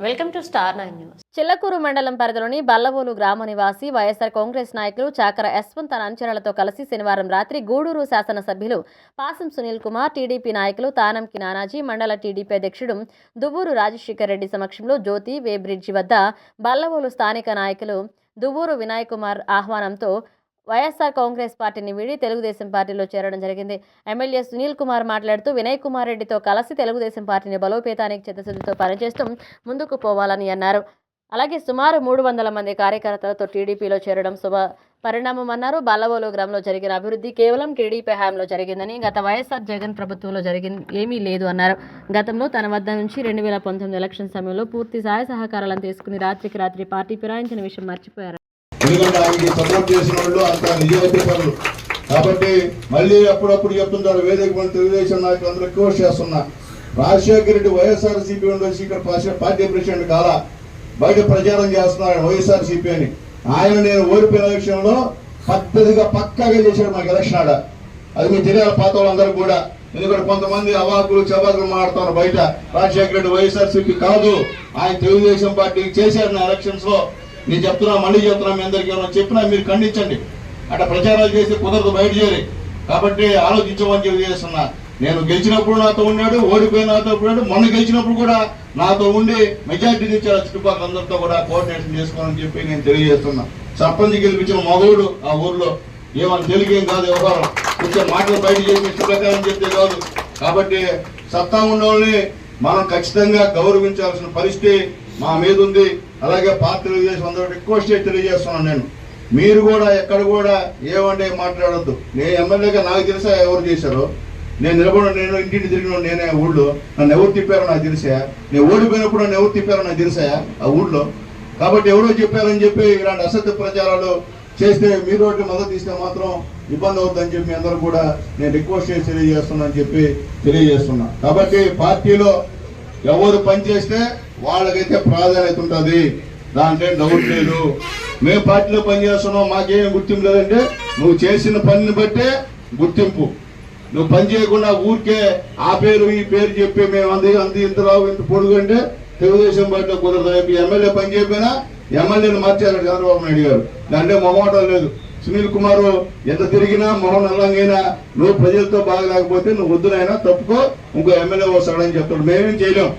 Welcome to star nine news. Chillakuru మండలం పరిధిలోని బల్లవోలు గ్రామ నివాసి వైఎస్ఆర్ కాంగ్రెస్ నాయకులు చాకర యశ్వంత్ తన అనుచరులతో కలిసి శనివారం రాత్రి గూడూరు శాసనసభ్యులు పాసం సునీల్ కుమార్ టీడీపీ నాయకులు తానంకి నానాజీ మండల టీడీపీ అధ్యక్షుడు దువ్వూరు రాజశేఖర్ రెడ్డి సమక్షంలో జ్యోతి వే బ్రిడ్జి వద్ద బల్లవోలు స్థానిక నాయకులు దువ్వూరు వినయ్ కుమార్ ఆహ్వానంతో వైఎస్ఆర్ కాంగ్రెస్ పార్టీని వీడి తెలుగుదేశం పార్టీలో చేరడం జరిగింది. ఎమ్మెల్యే సునీల్ కుమార్ మాట్లాడుతూ వినయ్ కుమార్ రెడ్డితో కలిసి తెలుగుదేశం పార్టీని బలోపేతానికి చిత్తశుద్ధితో పనిచేస్తూ ముందుకు పోవాలని అన్నారు. అలాగే సుమారు మూడు వందల మంది కార్యకర్తలతో టీడీపీలో చేరడం శుభ పరిణామం అన్నారు. బాలవోలు గ్రామంలో జరిగిన అభివృద్ధి కేవలం టీడీపీ హయాంలో జరిగిందని గత వైఎస్ఆర్ జగన్ ప్రభుత్వంలో జరిగింది ఏమీ లేదు అన్నారు. గతంలో తన వద్ద నుంచి రెండు వేల పంతొమ్మిది ఎలక్షన్ సమయంలో పూర్తి సహాయ సహకారాలను తీసుకుని రాత్రికి రాత్రి పార్టీ ఫిరాయించిన విషయం మర్చిపోయారు. ఎందుకంటే ఆయనకి సపోర్ట్ చేసిన వాళ్ళు అంత నిజాయితీ పనులు కాబట్టి మళ్ళీ అప్పుడప్పుడు చెప్తుంటారు వేదిక మన తెలుగుదేశం నాయకులు అందరూ రిక్వెస్ట్ చేస్తున్నా. రాజశేఖర రెడ్డి వైఎస్ఆర్సిపి ఉండొచ్చి ఇక్కడ పార్టీ- ప్రెసిడెంట్ కాలా బయట ప్రచారం చేస్తున్నాడు వైస్ఆర్సిపి అని. ఆయన నేను ఓడిపోయిన విషయంలో పద్ధతిగా పక్కాగా చేశాడు మాకు ఎలక్షన్ ఆడ. అది మీకు తెలియాలి పాత వాళ్ళందరూ కూడా. ఎందుకంటే కొంతమంది అవాకులు చవాకులు మాట్లాడుతున్నారు బయట. రాజశేఖర రెడ్డి వైఎస్ఆర్ సిపి కాదు. ఆయన తెలుగుదేశం పార్టీకి చేశారు నా ఎలక్షన్స్లో. నేను చెప్తున్నా మళ్ళీ చెప్తున్నా మీ అందరికీ ఏమన్నా చెప్పినా మీరు ఖండించండి. అట్లా ప్రచారాలు చేసి కుదరదు బయట చేరి కాబట్టి ఆలోచించమని చెప్పి చేస్తున్నా. నేను గెలిచినప్పుడు నాతో ఉన్నాడు ఓడిపోయిన నాతో ఉన్నాడు మొన్న గెలిచినప్పుడు కూడా నాతో ఉండి మెజార్టీ తెచ్చారు చుట్టుపక్కల అందరితో కూడా కోఆర్డినేషన్ చేసుకోవాలని చెప్పి నేను తెలియజేస్తున్నా. సర్పంచ్ గెలిపించిన మగవుడు ఆ ఊర్లో. ఏమని తెలుగేం కాదు వ్యవహారం. కొంచెం మాటలు బయట చేసి ఇష్ట చెప్తే కాదు కాబట్టి సత్తా ఉన్నోళ్ళని మనం ఖచ్చితంగా గౌరవించాల్సిన పరిస్థితి మా మీద ఉంది. అలాగే పార్టీ తెలుగుదేశం అందరూ రిక్వెస్ట్ చేసి తెలియజేస్తున్నాను నేను. మీరు కూడా ఎక్కడ కూడా ఏమంటే మాట్లాడొద్దు. నేను ఎమ్మెల్యేగా నాకు తెలుసా ఎవరు చేశారో? నేను నిలబడి నేను ఇంటింటి తిరిగిన నేనే ఊళ్ళో. నన్ను ఎవరు తిప్పారో నాకు తెలుసా? నేను ఓడిపోయినప్పుడు నన్ను ఎవరు తిప్పారో నాకు తెలుసా ఆ ఊళ్ళో? కాబట్టి ఎవరో చెప్పారని చెప్పి ఇలాంటి అసత్య ప్రచారాలు చేస్తే మీరు ఒకటి మద్దతు ఇస్తే మాత్రం ఇబ్బంది అవుతుందని చెప్పి అందరూ కూడా నేను రిక్వెస్ట్ చేసి తెలియజేస్తున్నా అని చెప్పి తెలియజేస్తున్నా. కాబట్టి పార్టీలో ఎవరు పనిచేస్తే వాళ్ళకైతే ప్రాధాన్యత ఉంటుంది. దాంట్లో ఏం డౌట్ లేదు. మేము పార్టీలో పనిచేస్తున్నాం మాకేం గుర్తింపు లేదంటే నువ్వు చేసిన పనిని బట్టే గుర్తింపు. నువ్వు పని చేయకుండా ఊరికే ఆ పేరు ఈ పేరు చెప్పి మేము అంది అంది ఇంత రావు ఇంత పొడుగు అంటే తెలుగుదేశం పార్టీలో కుదరదు. ఎమ్మెల్యే పని చెప్పినా ఎమ్మెల్యేని మార్చారు చంద్రబాబు నాయుడు గారు. దాంట్లో మొహమాటం లేదు. సునీల్ కుమార్ ఎంత తిరిగినా మొహం నల్లంగైనా నువ్వు ప్రజలతో బాగా లేకపోతే నువ్వు వద్దునైనా తప్పుకో ఇంకో ఎమ్మెల్యే వస్తాడని చెప్తాడు. మేమేం చేయలేం.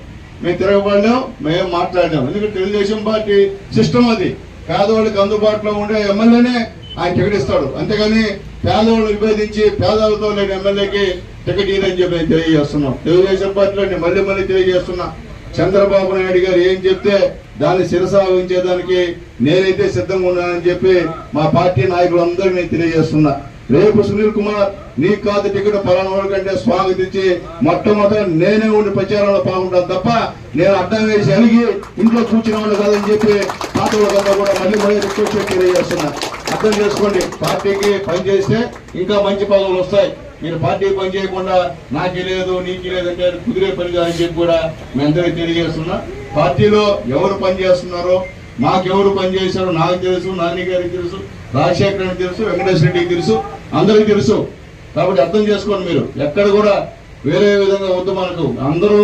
మేము తిరగబడలేం మేము మాట్లాడలేం ఎందుకంటే తెలుగుదేశం పార్టీ సిస్టమ్ అది. పేదవాళ్ళకి అందుబాటులో ఉండే ఎమ్మెల్యేనే ఆయన టికెట్ ఇస్తాడు. అంతేగాని పేదవాళ్ళు విభేదించి పేదవాళ్ళతో లేని ఎమ్మెల్యేకి టికెట్ ఇదని చెప్పి నేను తెలియజేస్తున్నాం. తెలుగుదేశం పార్టీలో నేను మళ్ళీ మళ్ళీ తెలియజేస్తున్నా. చంద్రబాబు నాయుడు గారు ఏం చెప్తే దాన్ని శిరసాగించేదానికి నేనైతే సిద్ధంగా ఉన్నానని చెప్పి మా పార్టీ నాయకులందరూ నేను తెలియజేస్తున్నా. రేపు సునీల్ కుమార్ నీ కాదు టికెట్ పలానా వాళ్ళకంటే స్వాగతించి మొట్టమొదట నేనే ఉండి ప్రచారంలో పాల్గొంటాను తప్ప నేను అడ్డం వేసి అలిగి ఇంట్లో కూర్చున్న వాళ్ళు కాదని చెప్పి పాత వాళ్ళంతా కూడా మళ్ళీ మళ్ళీ రిక్వెస్ట్ తెలియజేస్తున్నా. అర్థం చేసుకోండి పార్టీకి పనిచేస్తే ఇంకా మంచి పదవులు వస్తాయి. మీరు పార్టీ పని చేయకుండా నాకే లేదు నీకు లేదు అంటే కుదిరే పని కాదని చెప్పి కూడా మీ అందరికీ తెలియజేస్తున్నా. పార్టీలో ఎవరు పని నాకెవరు మాకెవరు పని నాకు తెలుసు నాని గారికి తెలుసు రాజశేఖర్ తెలుసు వెంకటేశ్వర రెడ్డికి తెలుసు అందరికీ తెలుసు. కాబట్టి అర్థం చేసుకోండి మీరు. ఎక్కడ కూడా వేరే విధంగా వద్దు మనకు. అందరూ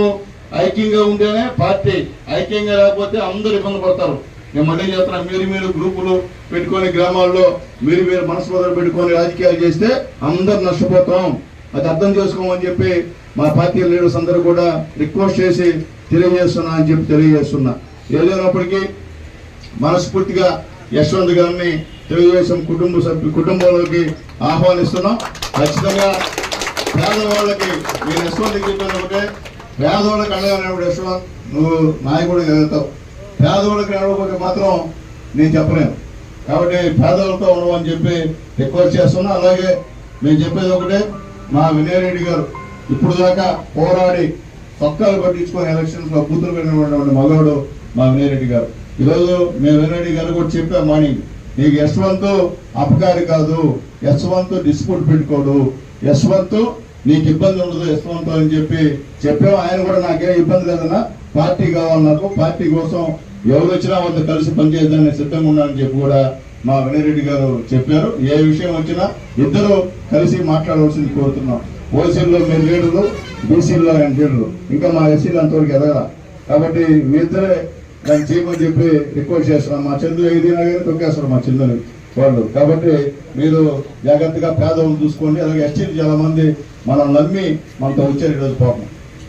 ఐక్యంగా ఉంటేనే పార్టీ ఐక్యంగా లేకపోతే అందరూ ఇబ్బంది పడతారు. నేను మళ్ళీ చెప్తున్నా మీరు మీరు గ్రూపులు పెట్టుకొని గ్రామాల్లో మీరు మీరు మనసు మొదలు పెట్టుకొని రాజకీయాలు చేస్తే అందరు నష్టపోతాం. అది అర్థం చేసుకోమని చెప్పి మా పార్టీ లీడర్స్ అందరూ కూడా రిక్వెస్ట్ చేసి తెలియజేస్తున్నా అని చెప్పి తెలియజేస్తున్నా. ఏదైనప్పటికీ మనస్ఫూర్తిగా యశ్వంత్ గారిని తెలుగుదేశం కుటుంబ సభ్యు కుటుంబంలోకి ఆహ్వానిస్తున్నాం. ఖచ్చితంగా పేదవాళ్ళకి మీరు యశ్వంత్కి చెప్పేది ఒకటే పేదవాళ్ళకి అడగాలన్నప్పుడు యశ్వంత్ నువ్వు నాయకుడు ఎదుగుతావు పేదవాళ్ళకి అడగకపోతే మాత్రం నేను చెప్పలేను. కాబట్టి పేదవాళ్ళతో ఉండమని చెప్పి రిక్వెస్ట్ చేస్తున్నా. అలాగే మేము చెప్పేది ఒకటే మా వినయరెడ్డి గారు ఇప్పుడు దాకా పోరాడి సొక్కాలు పట్టించుకొని ఎలక్షన్స్లో కూతురు పెట్టినటువంటి మగవాడు మా వినయరెడ్డి గారు. ఈరోజు మేము వినయరెడ్డి గారు కూడా చెప్పాం మార్నింగ్ నీకు యశ్వంత్ అపకారి కాదు యశ్వంత్ డిస్ప్యూట్ పెట్టుకోడు యశ్వంత్ నీకు ఇబ్బంది ఉండదు యశ్వంత్ అని చెప్పి చెప్పాము ఆయన కూడా నాకేం ఇబ్బంది లేదన్నా పార్టీ కావాలి నాకు పార్టీ కోసం ఎవరు వచ్చినా వాళ్ళతో కలిసి పనిచేద్దామని సిద్ధంగా ఉన్నానని చెప్పి కూడా మా వినయరెడ్డి గారు చెప్పారు. ఏ విషయం వచ్చినా ఇద్దరు కలిసి మాట్లాడవలసింది కోరుతున్నాం. ఓసీల్లో మీరు లీడర్లు బీసీల్లో ఆయన లీడర్లు. ఇంకా మా ఎస్సీలు అంతవరకు ఎదగల. కాబట్టి మీ ఇద్దరే దాన్ని చేయమని చెప్పి రిక్వెస్ట్ చేస్తున్నాం. మా చంద్రు ఏదైనా కానీ తొక్కేస్తారు మా చంద్రుని వాళ్ళు. కాబట్టి మీరు జాగ్రత్తగా పేదవాళ్ళు చూసుకోండి. అలాగే ఎస్టీలు చాలా మంది మనం నమ్మి మనతో వచ్చారు ఈరోజు పాపం.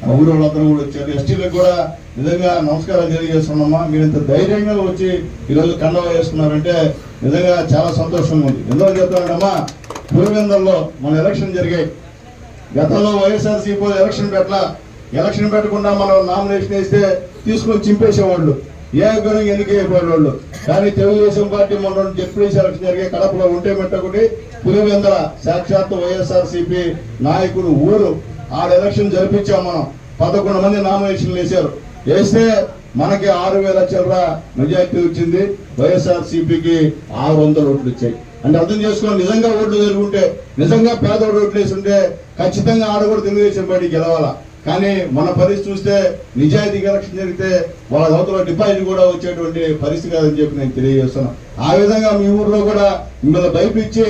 ఆ ఊరు వాళ్ళందరూ కూడా వచ్చారు. ఎస్టీలకు కూడా నిజంగా నమస్కారాలు తెలియజేస్తున్నామా? మీరు ఇంత ధైర్యంగా వచ్చి ఈరోజు కండవ వేసుకున్నారంటే నిజంగా చాలా సంతోషంగా ఉంది. ఎందులో చెప్తానంటమ్మా పులివెందల్లో మన ఎలక్షన్ జరిగాయి. గతంలో వైఎస్ఆర్సీపీ ఎలక్షన్ పెట్ల ఎలక్షన్ పెట్టకుండా మనం నామినేషన్ వేస్తే తీసుకొని చింపేసేవాళ్ళు. ఏ గుణం అయిపోయేవాళ్ళు కానీ తెలుగుదేశం పార్టీ మొన్న డిప్యూటీ ఎలక్షన్ జరిగే కడపలో ఉంటే మెట్టకుడి పులివెందల సాక్షాత్ వైఎస్ఆర్సీపీ నాయకుడు ఊరు. ఆడ ఎలక్షన్ జరిపించాం మనం. పదకొండు మంది నామినేషన్లు వేశారు. వేస్తే మనకి ఆరు వేల చిల్లర మెజార్టీ వచ్చింది. వైఎస్ఆర్ సిపికి ఆరు వందల ఓట్లు వచ్చాయి. అంటే అర్థం చేసుకోండి నిజంగా ఓట్లు జరుగుంటే నిజంగా పేదోడు ఓట్లు వేసి ఉంటే ఖచ్చితంగా ఆడ కూడా తెలుగుదేశం పార్టీ గెలవాలా? కానీ మన పరిస్థితి చూస్తే నిజాయితీ ఎలక్షన్ జరిగితే వాళ్ళ అవతల డిపాజిట్ కూడా వచ్చేటువంటి పరిస్థితి కాదని చెప్పి నేను తెలియజేస్తున్నాను. ఆ విధంగా మీ ఊర్లో కూడా మిమ్మల్ని భయపించి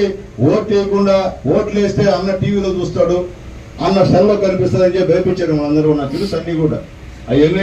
ఓట్లు వేయకుండా ఓట్లు వేస్తే అన్న టీవీలో చూస్తాడు అన్న సెల్లో కనిపిస్తుందని చెప్పి భయపించారు మనందరూ. నాకు తెలుసు అన్ని కూడా. అవన్నీ